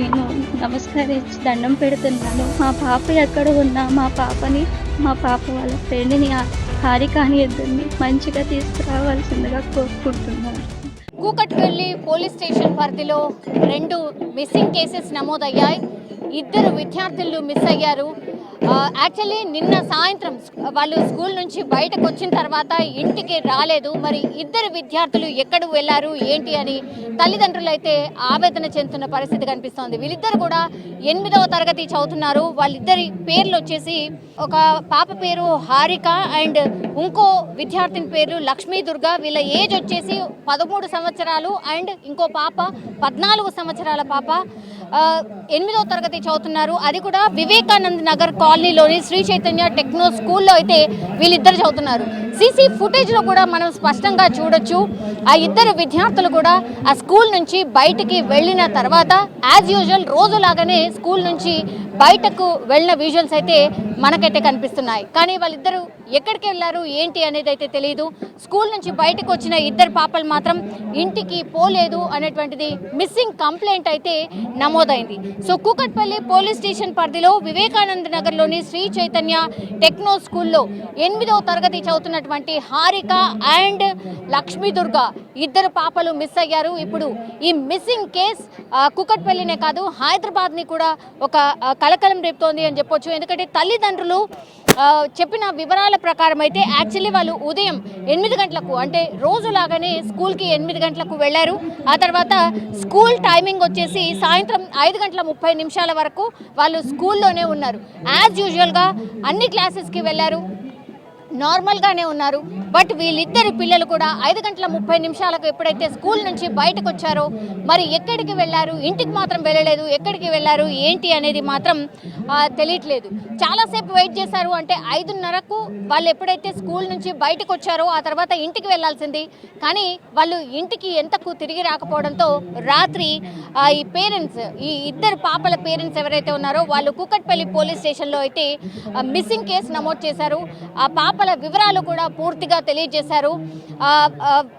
నేను నమస్కరించి దండం పెడుతున్నాను. మా పాప ఎక్కడ ఉన్నా మా పాపని మా పాప వాళ్ళ ఫ్రెండ్ని హారికాని ఇద్దరిని మంచిగా తీసుకురావాల్సిందిగా కోరుకుంటున్నాను. కూకట్పల్లి పోలీస్ స్టేషన్ పరిధిలో రెండు మిస్సింగ్ కేసెస్ నమోదయ్యాయి. ఇద్దరు విద్యార్థులు మిస్ అయ్యారు. యాక్చువల్లీ నిన్న సాయంత్రం వాళ్ళు స్కూల్ నుంచి బయటకు వచ్చిన తర్వాత ఇంటికి రాలేదు. మరి ఇద్దరు విద్యార్థులు ఎక్కడ వెళ్ళారు ఏంటి అని తల్లిదండ్రులు అయితే ఆవేదన చెందుతున్న పరిస్థితి కనిపిస్తోంది. వీళ్ళిద్దరు కూడా ఎనిమిదవ తరగతి చదువుతున్నారు. వాళ్ళిద్దరి పేర్లు వచ్చేసి ఒక పాప పేరు హారిక అండ్ ఇంకో విద్యార్థిని పేరు లక్ష్మీ దుర్గా వీళ్ళ ఏజ్ వచ్చేసి పదమూడు సంవత్సరాలు అండ్ ఇంకో పాప పద్నాలుగు సంవత్సరాల పాప. ఎనిమిదో తరగతి చదువుతున్నారు. అది కూడా వివేకానంద్ నగర్ కాలనీలోని శ్రీ చైతన్య టెక్నో స్కూల్లో అయితే వీళ్ళిద్దరు చదువుతున్నారు. సీసీ ఫుటేజ్లో కూడా మనం స్పష్టంగా చూడొచ్చు. ఆ ఇద్దరు విద్యార్థులు కూడా ఆ స్కూల్ నుంచి బయటికి వెళ్ళిన తర్వాత యాజ్ యూజువల్ రోజులాగానే స్కూల్ నుంచి బయటకు వెళ్ళిన విజువల్స్ అయితే మనకైతే కనిపిస్తున్నాయి. కానీ వాళ్ళిద్దరూ ఎక్కడికి వెళ్ళారు ఏంటి అనేది అయితే తెలియదు స్కూల్ నుంచి బయటకు వచ్చిన ఇద్దరు పాపలు మాత్రం ఇంటికి పోలేదు అనేటువంటిది మిస్సింగ్ కంప్లైంట్ అయితే నమోదైంది. సో కూకట్పల్లి పోలీస్ స్టేషన్ పరిధిలో వివేకానంద నగర్లోని శ్రీ చైతన్య టెక్నో స్కూల్లో ఎనిమిదవ తరగతి చదువుతున్నటువంటి హారిక అండ్ లక్ష్మీదుర్గ ఇద్దరు పాపలు మిస్ అయ్యారు. ఇప్పుడు ఈ మిస్సింగ్ కేస్ కుకట్పల్లినే కాదు హైదరాబాద్ని కూడా ఒక కలకలం రేపుతోంది అని చెప్పొచ్చు. ఎందుకంటే తల్లిదండ్రులు చెప్పిన వివరాల ప్రకారం అయితే యాక్చువల్లీ వాళ్ళు ఉదయం ఎనిమిది గంటలకు అంటే రోజులాగానే స్కూల్కి ఎనిమిది గంటలకు వెళ్ళారు. ఆ తర్వాత స్కూల్ టైమింగ్ వచ్చేసి సాయంత్రం ఐదు గంటల ముప్పై నిమిషాల వరకు వాళ్ళు స్కూల్లోనే ఉన్నారు. యాజ్ యూజువల్గా అన్ని క్లాసెస్కి వెళ్ళారు. నార్మల్గానే ఉన్నారు. బట్ వీళ్ళిద్దరి పిల్లలు కూడా ఐదు గంటల ముప్పై నిమిషాలకు ఎప్పుడైతే స్కూల్ నుంచి బయటకు వచ్చారో మరి ఎక్కడికి వెళ్ళారు ఇంటికి మాత్రం వెళ్ళలేదు ఎక్కడికి వెళ్ళారు ఏంటి అనేది మాత్రం తెలియట్లేదు. చాలాసేపు వెయిట్ చేశారు అంటే ఐదున్నరకు వాళ్ళు ఎప్పుడైతే స్కూల్ నుంచి బయటకు వచ్చారో ఆ తర్వాత ఇంటికి వెళ్ళాల్సింది. కానీ వాళ్ళు ఇంటికి ఎంతకు తిరిగి రాకపోవడంతో రాత్రి ఈ పేరెంట్స్ ఈ ఇద్దరు పాపల పేరెంట్స్ ఎవరైతే ఉన్నారో వాళ్ళు కూకట్పల్లి పోలీస్ స్టేషన్లో అయితే మిస్సింగ్ కేసు నమోదు చేశారు. ఆ పాప లోపల వివరాలు కూడా పూర్తిగా తెలియజేశారు.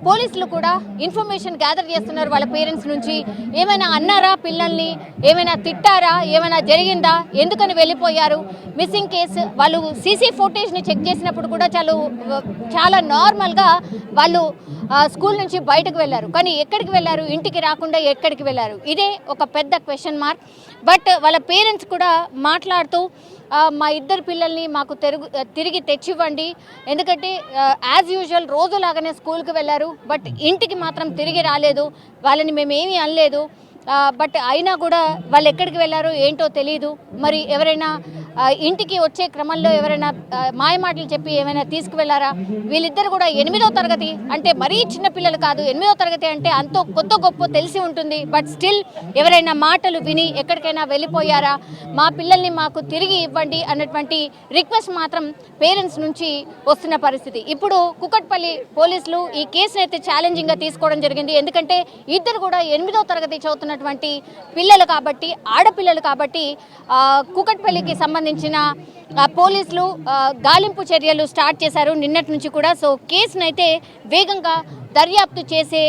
పోలీసులు కూడా ఇన్ఫర్మేషన్ గ్యాదర్ చేస్తున్నారు వాళ్ళ పేరెంట్స్ నుంచి. ఏమైనా అన్నారా పిల్లల్ని? ఏమైనా తిట్టారా? ఏమైనా జరిగిందా? ఎందుకని వెళ్ళిపోయారు? మిస్సింగ్ కేసు వాళ్ళు సీసీ ఫుటేజ్ని చెక్ చేసినప్పుడు కూడా చాలా చాలా నార్మల్గా వాళ్ళు స్కూల్ నుంచి బయటకు వెళ్ళారు. కానీ ఎక్కడికి వెళ్ళారు? ఇంటికి రాకుండా ఎక్కడికి వెళ్ళారు? ఇదే ఒక పెద్ద క్వశ్చన్ మార్క్ బట్ వాళ్ళ పేరెంట్స్ కూడా మాట్లాడుతూ మా ఇద్దరు పిల్లల్ని మాకు తెరుగు తిరిగి తెచ్చివ్వండి. ఎందుకంటే యాజ్ యూజువల్ రోజులాగానే స్కూల్కి వెళ్ళారు. బట్ ఇంటికి మాత్రం తిరిగి రాలేదు. వాళ్ళని మేమేమీ అనలేదు. బట్ అయినా కూడా వాళ్ళు ఎక్కడికి వెళ్ళారో ఏంటో తెలియదు మరి ఎవరైనా ఇంటికి వచ్చే క్రమంలో ఎవరైనా మాయమాటలు చెప్పి ఏమైనా తీసుకువెళ్ళారా? వీళ్ళిద్దరు కూడా ఎనిమిదో తరగతి అంటే మరీ చిన్న పిల్లలు కాదు ఎనిమిదో తరగతి అంటే అంతో కొత్త గొప్ప తెలిసి ఉంటుంది. బట్ స్టిల్ ఎవరైనా మాటలు విని ఎక్కడికైనా వెళ్ళిపోయారా? మా పిల్లల్ని మాకు తిరిగి ఇవ్వండి అన్నటువంటి రిక్వెస్ట్ మాత్రం పేరెంట్స్ నుంచి వస్తున్న పరిస్థితి. ఇప్పుడు కుకట్పల్లి పోలీసులు ఈ కేసును అయితే ఛాలెంజింగ్గా తీసుకోవడం జరిగింది. ఎందుకంటే ఇద్దరు కూడా ఎనిమిదో తరగతి చదువుతున్నటువంటి పిల్లలు కాబట్టి ఆడపిల్లలు కాబట్టి కుకట్పల్లికి సంబంధించి సంబంధించిన పోలీసులు గాలింపు చర్యలు స్టార్ట్ చేశారు నిన్నటి నుంచి కూడా. సో కేసునైతే వేగంగా దర్యాప్తు చేసే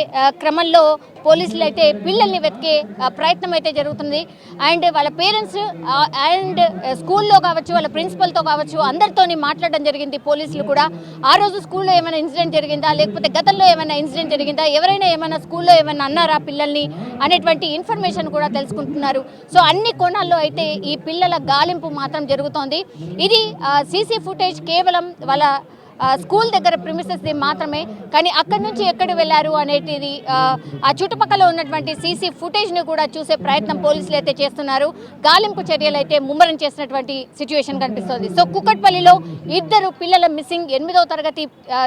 క్రమంలో పోలీసులు అయితే పిల్లల్ని వెతికే ప్రయత్నం అయితే జరుగుతుంది. అండ్ వాళ్ళ పేరెంట్స్ అండ్ స్కూల్లో కావచ్చు వాళ్ళ ప్రిన్సిపల్తో కావచ్చు అందరితోని మాట్లాడడం జరిగింది పోలీసులు కూడా. ఆ రోజు స్కూల్లో ఏమైనా ఇన్సిడెంట్ జరిగిందా? లేకపోతే గతంలో ఏమైనా ఇన్సిడెంట్ జరిగిందా? ఎవరైనా ఏమైనా స్కూల్లో ఏమైనా అన్నారా పిల్లల్ని? అనేటువంటి ఇన్ఫర్మేషన్ కూడా తెలుసుకుంటున్నారు. సో అన్ని కోణాల్లో అయితే ఈ పిల్లల గాలింపు మాత్రం జరుగుతోంది. ఇది సీసీ ఫుటేజ్ కేవలం వాళ్ళ స్కూల్ దగ్గర ప్రిమిసెస్ది మాత్రమే. కానీ అక్కడి నుంచి ఎక్కడ వెళ్ళారు అనేటిది ఆ, చుట్టుపక్కల ఉన్నటువంటి సీసీ ఫుటేజ్ని కూడా చూసే ప్రయత్నం పోలీసులు అయితే చేస్తున్నారు. గాలింపు చర్యలు అయితే ముమ్మరం చేసినటువంటి సిచ్యువేషన్ కనిపిస్తోంది. సో కుక్కట్పల్లిలో ఇద్దరు పిల్లల మిస్సింగ్ ఎనిమిదవ తరగతి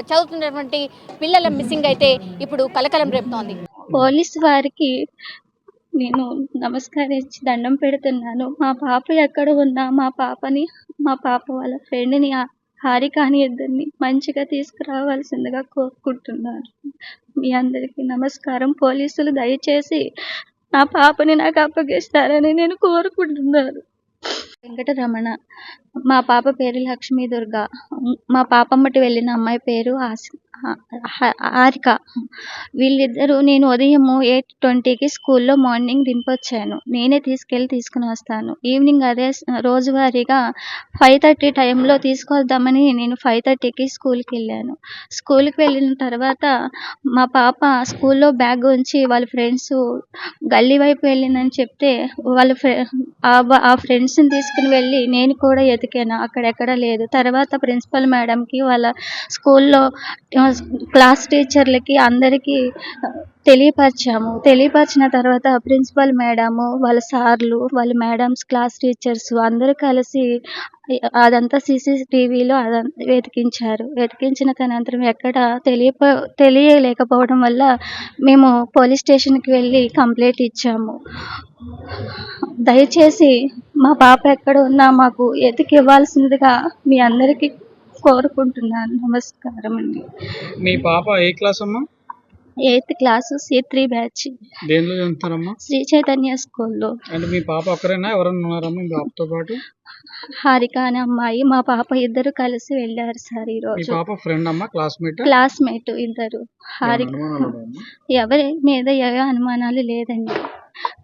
చదువుతున్నటువంటి పిల్లల మిస్సింగ్ అయితే ఇప్పుడు కలకలం రేపుతోంది. పోలీస్ వారికి నేను నమస్కరించి దండం పెడుతున్నాను. మా పాప ఎక్కడ ఉన్నా మా పాపని మా పాప వాళ్ళ ఫ్రెండ్ని హారికాని ఇద్దరిని మంచిగా తీసుకురావాల్సిందిగా కోరుకుంటున్నాను మీ అందరికీ నమస్కారం. పోలీసులు దయచేసి నా పాపని నాకు అప్పగిస్తారని నేను కోరుకుంటున్నాను వెంకటరమణ. మా పాప పేరు లక్ష్మీ దుర్గా మా పాపమ్మటి వెళ్ళిన అమ్మాయి పేరు హారిక. వీళ్ళిద్దరూ నేను ఉదయము ఎయిట్ ట్వంటీకి స్కూల్లో మార్నింగ్ దింపొచ్చాను. నేనే తీసుకెళ్ళి తీసుకుని వస్తాను. ఈవినింగ్ అదే రోజువారీగా ఫైవ్ థర్టీ టైంలో తీసుకొద్దామని నేను ఫైవ్ థర్టీకి స్కూల్కి వెళ్ళాను. స్కూల్కి వెళ్ళిన తర్వాత మా పాప స్కూల్లో బ్యాగ్ ఉంచి వాళ్ళ ఫ్రెండ్స్ గల్లీ వైపు వెళ్ళిందని చెప్తే వాళ్ళ ఫ్రె ఆ ఫ్రెండ్స్ని తీసుకు తీసుకుని వెళ్ళి నేను కూడా ఎతికాను అక్కడెక్కడ లేదు. తర్వాత ప్రిన్సిపల్ మేడంకి వాళ్ళ స్కూల్లో క్లాస్ టీచర్లకి అందరికీ తెలియపరిచాము. తెలియపరిచిన తర్వాత ప్రిన్సిపల్ మేడము వాళ్ళ సార్లు వాళ్ళ మేడమ్స్ క్లాస్ టీచర్స్ అందరూ కలిసి అదంతా సీసీటీవీలో అదంతా వెతికించారు. వెతికించిన అనంతరం ఎక్కడ తెలియప తెలియలేకపోవడం వల్ల మేము పోలీస్ స్టేషన్కి వెళ్ళి కంప్లైంట్ ఇచ్చాము. దయచేసి మా పాప ఎక్కడ ఉన్నా మాకు ఎతికి ఇవ్వాల్సిందిగా మీ అందరికీ కోరుకుంటున్నాను. నమస్కారం అండి. మీ పాప ఏ క్లాస్ అమ్మా? Eighth class C three batch. దేనిలో చదువుతారమ్మా? శ్రీ చైతన్య స్కూల్లో. అంటే మీ పాప ఒక్కరేనా ఎవరైనా ఉన్నారమ్మా మీ పాపతో పాటు? హారిక అనే అమ్మాయి మా పాప ఇద్దరు కలిసి వెళ్ళారు సార్ మీ ఈరోజు పాప ఫ్రెండ్ అమ్మా? క్లాస్మేట్ క్లాస్మేట్ ఇద్దరు. హారిక ఎవరి మీద ఏ అనుమానాలు లేదండి.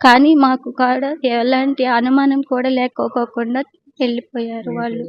కానీ మాకు కాడ ఎలాంటి అనుమానం కూడా లేకోకుండా వెళ్ళిపోయారు వాళ్ళు.